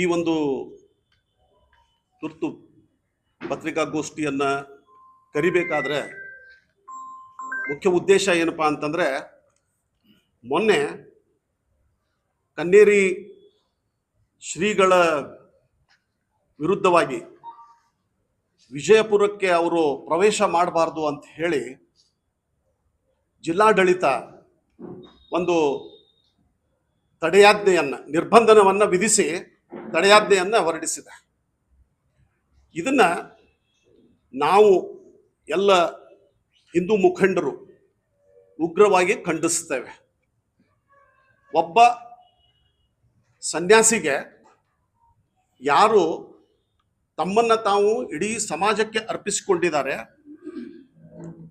ಈ ಒಂದು ತುರ್ತು ಪತ್ರಿಕಾಗೋಷ್ಠಿಯನ್ನು ಕರಿಬೇಕಾದ್ರೆ ಮುಖ್ಯ ಉದ್ದೇಶ ಏನಪ್ಪಾ ಅಂತಂದರೆ ಮೊನ್ನೆ ಕನ್ನೇರಿ ಶ್ರೀಗಳ ವಿರುದ್ಧವಾಗಿ ವಿಜಯಪುರಕ್ಕೆ ಅವರು ಪ್ರವೇಶ ಮಾಡಬಾರ್ದು ಅಂತ ಹೇಳಿ ಜಿಲ್ಲಾಡಳಿತ ಒಂದು ತಡೆಯಾಜ್ಞೆಯನ್ನು, ನಿರ್ಬಂಧನವನ್ನು ವಿಧಿಸಿ ತಡೆಯಾಜ್ಞೆಯನ್ನು ಹೊರಡಿಸಿದೆ. ಇದನ್ನು ನಾವು ಎಲ್ಲ ಹಿಂದೂ ಮುಖಂಡರು ಉಗ್ರವಾಗಿ ಖಂಡಿಸ್ತೇವೆ. ಒಬ್ಬ ಸನ್ಯಾಸಿಗೆ ಯಾರು ತಮ್ಮನ್ನು ತಾವು ಇಡೀ ಸಮಾಜಕ್ಕೆ ಅರ್ಪಿಸಿಕೊಂಡಿದ್ದಾರೆ,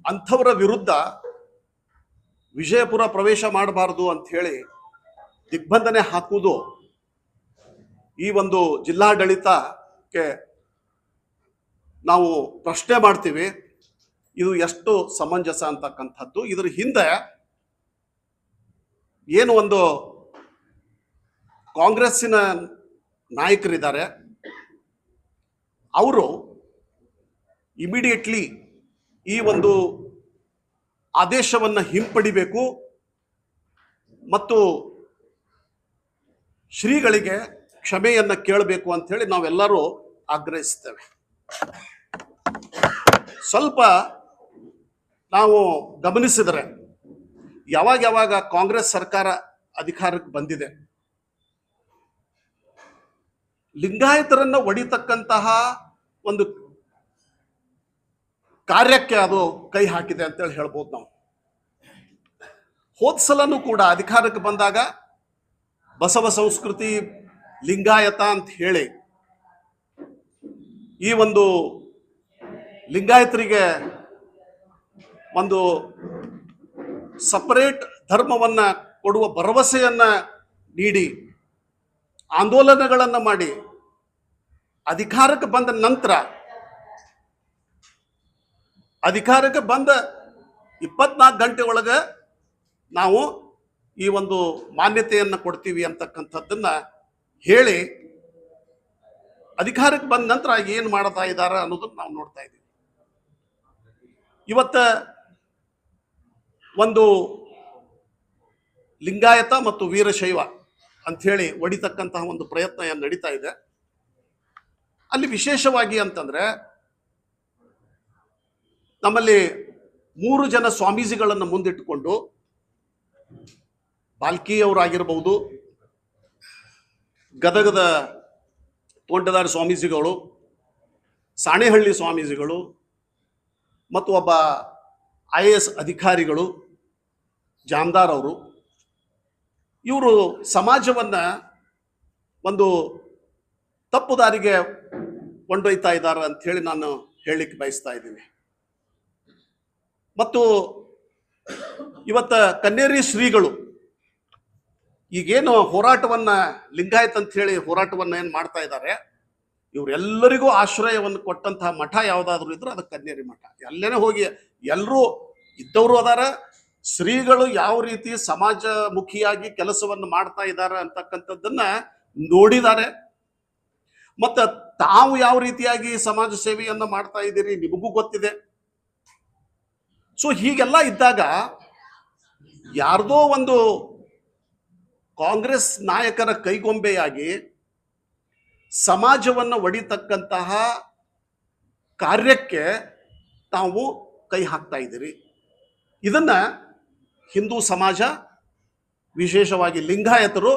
ಅಂಥವರ ವಿರುದ್ಧ ವಿಜಯಪುರ ಪ್ರವೇಶ ಮಾಡಬಾರ್ದು ಅಂತ ಹೇಳಿ ದಿಗ್ಬಂಧನೆ ಹಾಕುವುದು ಈ ಒಂದು ಜಿಲ್ಲಾಡಳಿತಕ್ಕೆ ನಾವು ಪ್ರಶ್ನೆ ಮಾಡ್ತೀವಿ, ಇದು ಎಷ್ಟು ಸಮಂಜಸ ಅಂತಕ್ಕಂಥದ್ದು. ಇದರ ಹಿಂದೆ ಏನು ಒಂದು ಕಾಂಗ್ರೆಸ್ಸಿನ ನಾಯಕರಿದ್ದಾರೆ, ಅವರು ಇಮಿಡಿಯೇಟ್ಲಿ ಈ ಒಂದು ಆದೇಶವನ್ನು ಹಿಂಪಡಿಬೇಕು ಮತ್ತು ಶ್ರೀಗಳಿಗೆ ಕ್ಷಮೆಯನ್ನು ಕೇಳಬೇಕು ಅಂತ ಹೇಳಿ ನಾವೆಲ್ಲರೂ ಆಗ್ರಹಿಸ್ತೇವೆ. ಸ್ವಲ್ಪ ನಾವು ಗಮನಿಸಿದರೆ ಯಾವಾಗ ಯಾವಾಗ ಕಾಂಗ್ರೆಸ್ ಸರ್ಕಾರ ಅಧಿಕಾರಕ್ಕೆ ಬಂದಿದೆ, ಲಿಂಗಾಯತರನ್ನ ಒಡಿತಕ್ಕಂತಹ ಒಂದು ಕಾರ್ಯಕ್ಕೆ ಅದು ಕೈ ಹಾಕಿದೆ ಅಂತೇಳಿ ಹೇಳ್ಬೋದು ನಾವು. ಹೋದ್ ಸಲನೂ ಕೂಡ ಅಧಿಕಾರಕ್ಕೆ ಬಂದಾಗ ಬಸವ ಸಂಸ್ಕೃತಿ ಲಿಂಗಾಯತ ಅಂತ ಹೇಳಿ ಈ ಒಂದು ಲಿಂಗಾಯತರಿಗೆ ಒಂದು ಸಪರೇಟ್ ಧರ್ಮವನ್ನ ಕೊಡುವ ಭರವಸೆಯನ್ನ ನೀಡಿ, ಆಂದೋಲನಗಳನ್ನು ಮಾಡಿ, ಅಧಿಕಾರಕ್ಕೆ ಬಂದ ನಂತರ, ಅಧಿಕಾರಕ್ಕೆ ಬಂದ ಇಪ್ಪತ್ನಾಲ್ಕು ಗಂಟೆ ಒಳಗೆ ನಾವು ಈ ಒಂದು ಮಾನ್ಯತೆಯನ್ನು ಕೊಡ್ತೀವಿ ಅಂತಕ್ಕಂಥದ್ದನ್ನ ಹೇಳಿ ಅಧಿಕಾರಕ್ಕೆ ಬಂದ ನಂತರ ಏನು ಮಾಡ್ತಾ ಇದ್ದಾರೆ ಅನ್ನೋದನ್ನು ನಾವು ನೋಡ್ತಾ ಇದ್ದೀವಿ. ಇವತ್ತ ಒಂದು ಲಿಂಗಾಯತ ಮತ್ತು ವೀರಶೈವ ಅಂಥೇಳಿ ಒಡಿತಕ್ಕಂತಹ ಒಂದು ಪ್ರಯತ್ನ ಏನು ನಡೀತಾ ಇದೆ. ಅಲ್ಲಿ ವಿಶೇಷವಾಗಿ ಅಂತಂದ್ರೆ ನಮ್ಮಲ್ಲಿ ಮೂರು ಜನ ಸ್ವಾಮೀಜಿಗಳನ್ನು ಮುಂದಿಟ್ಟುಕೊಂಡು ಬಾಲ್ಕಿಯವರಾಗಿರ್ಬಹುದು ಗದಗದ ತೋಂಟದಾರ ಸ್ವಾಮೀಜಿಗಳು, ಸಾಣೆಹಳ್ಳಿ ಸ್ವಾಮೀಜಿಗಳು ಮತ್ತು ಒಬ್ಬ ಐ ಎ ಎಸ್ ಅಧಿಕಾರಿಗಳು, ಜಾಮದಾರ್ ಅವರು, ಇವರು ಸಮಾಜವನ್ನು ಒಂದು ತಪ್ಪು ದಾರಿಗೆ ಕೊಂಡೊಯ್ತಾ ಇದ್ದಾರೆ ಅಂತ ಹೇಳಿ ನಾನು ಹೇಳಲಿಕ್ಕೆ ಬಯಸ್ತಾ ಇದ್ದೀನಿ. ಮತ್ತು ಇವತ್ತ ಕನ್ನೇರಿ ಶ್ರೀಗಳು ಈಗೇನು ಹೋರಾಟವನ್ನ ಲಿಂಗಾಯತ್ ಅಂತ ಹೇಳಿ ಹೋರಾಟವನ್ನ ಏನು ಮಾಡ್ತಾ ಇದ್ದಾರೆ, ಇವರೆಲ್ಲರಿಗೂ ಆಶ್ರಯವನ್ನು ಕೊಟ್ಟಂತಹ ಮಠ ಯಾವುದಾದ್ರೂ ಇದ್ರೆ ಅದು ಕನ್ನೇರಿ ಮಠ. ಎಲ್ಲೇನೆ ಹೋಗಿ ಎಲ್ಲರೂ ಇದ್ದವರು ಅದಾರ, ಶ್ರೀಗಳು ಯಾವ ರೀತಿ ಸಮಾಜಮುಖಿಯಾಗಿ ಕೆಲಸವನ್ನು ಮಾಡ್ತಾ ಇದ್ದಾರೆ ಅಂತಕ್ಕಂಥದ್ದನ್ನ ನೋಡಿದ್ದಾರೆ. ಮತ್ತು ತಾವು ಯಾವ ರೀತಿಯಾಗಿ ಸಮಾಜ ಸೇವೆಯನ್ನು ಮಾಡ್ತಾ ಇದ್ದೀರಿ ನಿಮಗೂ ಗೊತ್ತಿದೆ. ಸೊ ಹೀಗೆಲ್ಲ ಇದ್ದಾಗ ಯಾರ್ದೋ ಒಂದು ಕಾಂಗ್ರೆಸ್ ನಾಯಕರ ಕೈಗೊಂಬೆಯಾಗಿ ಸಮಾಜವನ್ನು ಒಡಿತಕ್ಕಂತಹ ಕಾರ್ಯಕ್ಕೆ ತಾವು ಕೈ ಹಾಕ್ತಾ ಇದ್ದೀರಿ. ಇದನ್ನು ಹಿಂದೂ ಸಮಾಜ, ವಿಶೇಷವಾಗಿ ಲಿಂಗಾಯತರು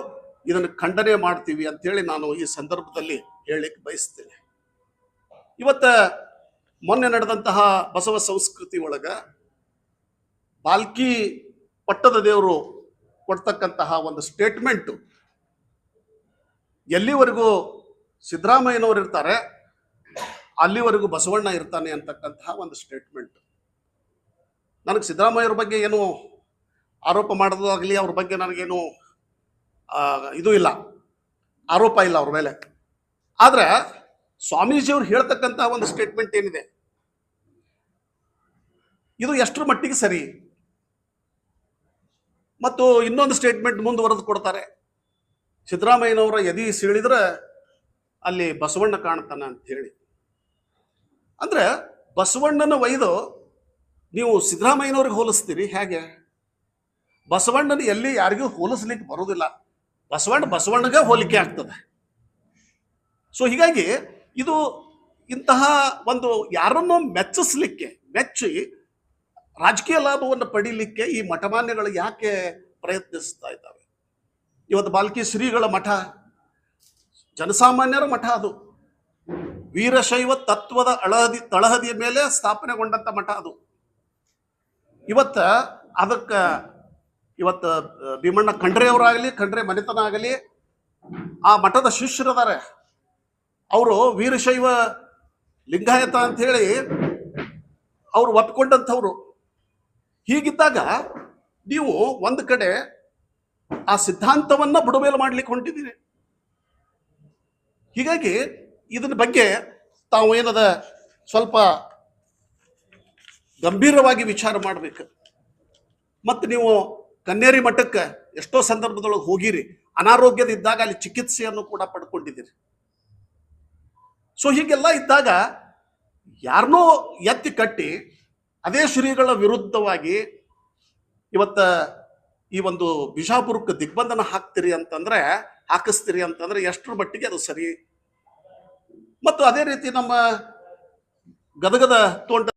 ಇದನ್ನು ಖಂಡನೆ ಮಾಡ್ತೀವಿ ಅಂಥೇಳಿ ನಾನು ಈ ಸಂದರ್ಭದಲ್ಲಿ ಹೇಳಲಿಕ್ಕೆ ಬಯಸ್ತೇನೆ. ಇವತ್ತು ಮೊನ್ನೆ ನಡೆದಂತಹ ಬಸವ ಸಂಸ್ಕೃತಿ ಒಳಗೆ ಬಾಲ್ಕಿ ಪಟ್ಟದ ದೇವರು ಕೊಡ್ತಕ್ಕಂತಹ ಒಂದು ಸ್ಟೇಟ್ಮೆಂಟು ಎಲ್ಲಿವರೆಗೂ ಸಿದ್ದರಾಮಯ್ಯನವರು ಇರ್ತಾರೆ, ಅಲ್ಲಿವರೆಗೂ ಬಸವಣ್ಣ ಇರ್ತಾನೆ ಅಂತಕ್ಕಂತಹ ಒಂದು ಸ್ಟೇಟ್ಮೆಂಟ್ ನನಗೆ ಸಿದ್ದರಾಮಯ್ಯವ್ರ ಬಗ್ಗೆ ಏನು ಆರೋಪ ಮಾಡೋದಾಗಲಿ ಅವ್ರ ಬಗ್ಗೆ ನನಗೇನು ಇದು ಇಲ್ಲ. ಆರೋಪ ಇಲ್ಲ ಅವ್ರ ಮೇಲೆ. ಆದ್ರೆ ಸ್ವಾಮೀಜಿಯವ್ರು ಹೇಳ್ತಕ್ಕಂತಹ ಒಂದು ಸ್ಟೇಟ್ಮೆಂಟ್ ಏನಿದೆ? ಇದು ಎಷ್ಟರ ಮಟ್ಟಿಗೆ ಸರಿ? ಮತ್ತು ಇನ್ನೊಂದು ಸ್ಟೇಟ್ಮೆಂಟ್ ಮುಂದುವರೆದು ಕೊಡ್ತಾರೆ. ಸಿದ್ದರಾಮಯ್ಯನವರ ಎದಿ ಸೀಳಿದ್ರೆ ಅಲ್ಲಿ ಬಸವಣ್ಣ ಕಾಣ್ತಾನೆ ಅಂತ ಹೇಳಿ. ಅಂದ್ರೆ ಬಸವಣ್ಣನ ಒಯ್ದು ನೀವು ಸಿದ್ದರಾಮಯ್ಯನವ್ರಿಗೆ ಹೋಲಿಸ್ತೀರಿ ಹೇಗೆ? ಬಸವಣ್ಣನ ಎಲ್ಲಿ ಯಾರಿಗೂ ಹೋಲಿಸ್ಲಿಕ್ಕೆ ಬರೋದಿಲ್ಲ ಬಸವಣ್ಣ ಬಸವಣ್ಣಗೆ ಹೋಲಿಕೆ ಆಗ್ತದೆ. ಸೊ ಹೀಗಾಗಿ ಇದು ಇಂತಹ ಒಂದು ಯಾರನ್ನೋ ಮೆಚ್ಚಿಸ್ಲಿಕ್ಕೆ, ಮೆಚ್ಚಿ ರಾಜಕೀಯ ಲಾಭವನ್ನು ಪಡೀಲಿಕ್ಕೆ ಈ ಮಠಮಾನ್ಯಗಳು ಯಾಕೆ ಪ್ರಯತ್ನಿಸ್ತಾ ಇದ್ದಾವೆ? ಇವತ್ತು ಬಾಲ್ಕಿ ಶ್ರೀಗಳ ಮಠ, ಜನಸಾಮಾನ್ಯರ ಮಠ ಅದು. ವೀರಶೈವ ತತ್ವದ ಅಳಹದಿ, ತಳಹದಿಯ ಮೇಲೆ ಸ್ಥಾಪನೆಗೊಂಡಂತ ಮಠ ಅದು. ಇವತ್ತ ಅದಕ್ಕೆ ಇವತ್ತು ಭೀಮಣ್ಣ ಖಂಡ್ರೆ ಅವರಾಗಲಿ, ಖಂಡ್ರೆ ಮನೆತನ ಆಗಲಿ ಆ ಮಠದ ಶಿಷ್ಯರದಾರೆ. ಅವರು ವೀರಶೈವ ಲಿಂಗಾಯತ ಅಂತ ಹೇಳಿ ಅವ್ರು ಒಪ್ಕೊಂಡಂಥವ್ರು. ಹೀಗಿದ್ದಾಗ ನೀವು ಒಂದು ಕಡೆ ಆ ಸಿದ್ಧಾಂತವನ್ನ ಬುಡಮೇಲು ಮಾಡ್ಲಿಕ್ಕೆ ಹೊಂಟಿದ್ದೀರಿ. ಹೀಗಾಗಿ ಇದನ್ನ ಬಗ್ಗೆ ತಾವು ಏನದ ಸ್ವಲ್ಪ ಗಂಭೀರವಾಗಿ ವಿಚಾರ ಮಾಡಬೇಕು. ಮತ್ತು ನೀವು ಕನ್ನೇರಿ ಮಠಕ್ಕೆ ಎಷ್ಟೋ ಸಂದರ್ಭದೊಳಗೆ ಹೋಗಿರಿ. ಅನಾರೋಗ್ಯದ ಇದ್ದಾಗ ಅಲ್ಲಿ ಚಿಕಿತ್ಸೆಯನ್ನು ಕೂಡ ಪಡ್ಕೊಂಡಿದ್ದೀರಿ. ಸೊ ಹೀಗೆಲ್ಲ ಇದ್ದಾಗ ಯಾರನ್ನೋ ಎತ್ತಿ ಕಟ್ಟಿ ಅದೇ ಶ್ರೀಗಳ ವಿರುದ್ಧವಾಗಿ ಇವತ್ತ ಈ ಒಂದು ಬಿಜಾಪುರಕ್ಕೆ ದಿಗ್ಬಂಧನ ಹಾಕ್ತೀರಿ ಅಂತಂದ್ರೆ, ಹಾಕಿಸ್ತೀರಿ ಅಂತಂದ್ರೆ ಎಷ್ಟರ ಮಟ್ಟಿಗೆ ಅದು ಸರಿ? ಮತ್ತು ಅದೇ ರೀತಿ ನಮ್ಮ ಗದಗದ ತೋಂಟ